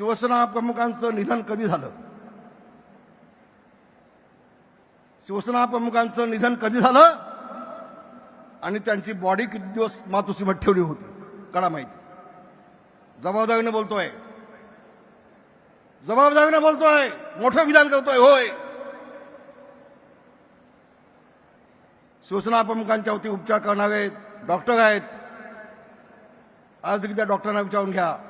शिवसेना प्रमुखांचं निधन कधी झालं? शिवसेना प्रमुखांचं निधन कधी झालं? आणि त्यांची बॉडी किती दिवस मातोश्रीमध्ये ठेवली होती? कडा माहिती. जबाबदारीने बोलतोय. जबाबदारीने बोलतोय. मोठं विधान करतोय होय. शिवसेना प्रमुखांच्या वती उपचार करणारे डॉक्टर आहेत. आज एकदा डॉक्टरांना विचारून घ्या.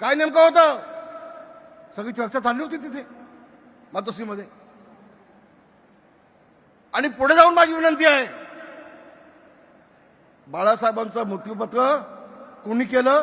काय नेमकं होतं? सगळी चर्चा चालली होती तिथे मातोश्रीमध्ये. आणि पुढे जाऊन माझी विनंती आहे बाळासाहेबांचं मृत्यूपत्र कोणी केलं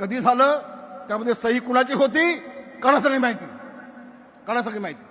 कधी झालं त्यामध्ये सही कुणाची होती कणा सगळी माहिती. कणा सगळी माहिती.